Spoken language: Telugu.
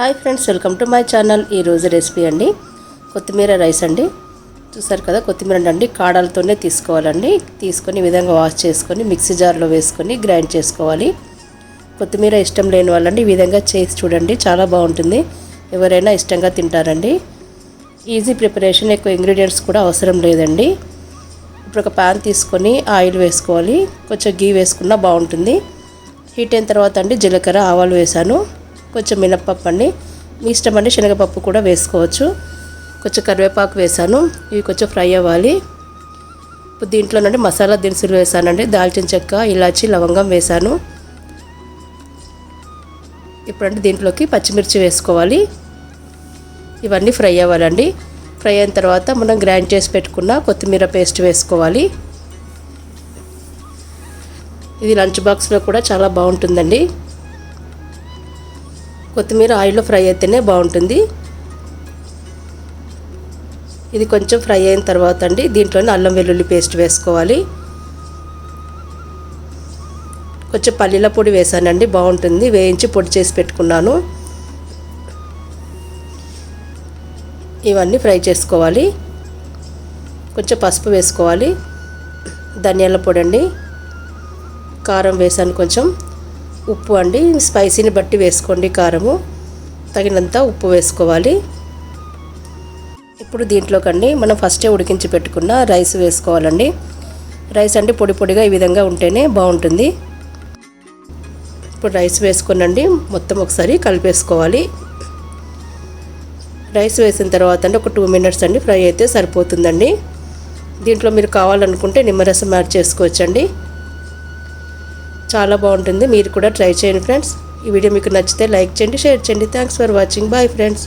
Hi friends welcome to my channel. ఈరోజు రెసిపీ అండి కొత్తిమీర రైస్ అండి. చూసారు కదా కొత్తిమీర అండి కాడలతోనే తీసుకోవాలండి. తీసుకొని విధంగా వాష్ చేసుకొని మిక్సీ జార్లో వేసుకొని గ్రైండ్ చేసుకోవాలి. కొత్తిమీర ఇష్టం లేని వాళ్ళండి ఈ విధంగా చేసి చూడండి చాలా బాగుంటుంది. ఎవరైనా ఇష్టంగా తింటారండి. ఈజీ ప్రిపరేషన్ ఎక్కువ ఇంగ్రీడియంట్స్ కూడా అవసరం లేదండి. ఇప్పుడు ఒక ప్యాన్ తీసుకొని ఆయిల్ వేసుకోవాలి. కొంచెం గీ వేసుకున్నా బాగుంటుంది. హీట్ అయిన తర్వాత అండి జీలకర్ర ఆవాలు వేసాను. కొంచెం మినప్పప్పు అండి. మీ ఇష్టం అండి శనగపప్పు కూడా వేసుకోవచ్చు. కొంచెం కరివేపాకు వేసాను. ఇవి కొంచెం ఫ్రై అవ్వాలి. ఇప్పుడు దీంట్లో నుండి మసాలా దినుసులు వేసానండి. దాల్చిన చెక్క ఇలాచి లవంగం వేసాను. ఇప్పుడంటే దీంట్లోకి పచ్చిమిర్చి వేసుకోవాలి. ఇవన్నీ ఫ్రై అవ్వాలండి. ఫ్రై అయిన తర్వాత మనం గ్రైండ్ చేసి పెట్టుకున్న కొత్తిమీర పేస్ట్ వేసుకోవాలి. ఇది లంచ్ బాక్స్లో కూడా చాలా బాగుంటుందండి. కొత్తిమీర ఆయిల్లో ఫ్రై అయితేనే బాగుంటుంది. ఇది కొంచెం ఫ్రై అయిన తర్వాత అండి దీంట్లోనే అల్లం వెల్లుల్లి పేస్ట్ వేసుకోవాలి. కొంచెం పల్లీల పొడి వేసానండి బాగుంటుంది. వేయించి పొడి చేసి పెట్టుకున్నాను. ఇవన్నీ ఫ్రై చేసుకోవాలి. కొంచెం పసుపు వేసుకోవాలి. ధనియాల పొడి అండి. కారం వేసాను కొంచెం. ఉప్పు అండి. స్పైసీని బట్టి వేసుకోండి కారము. తగినంత ఉప్పు వేసుకోవాలి. ఇప్పుడు దీంట్లోకండి మనం ఫస్టే ఉడికించి పెట్టుకున్న రైస్ వేసుకోవాలండి. రైస్ అంటే పొడి పొడిగా ఈ విధంగా ఉంటేనే బాగుంటుంది. ఇప్పుడు రైస్ వేసుకునండి మొత్తం ఒకసారి కలిపేసుకోవాలి. రైస్ వేసిన తర్వాత అండి ఒక టూ మినిట్స్ అండి ఫ్రై అయితే సరిపోతుందండి. దీంట్లో మీరు కావాలనుకుంటే నిమ్మరసం యాడ్ చేసుకోవచ్చండి. చాలా బాగుంటుంది. మీరు కూడా ట్రై చేయండి ఫ్రెండ్స్ ఈ వీడియో మీకు నచ్చితే లైక్ చేయండి షేర్ చేయండి. Thanks for watching bye friends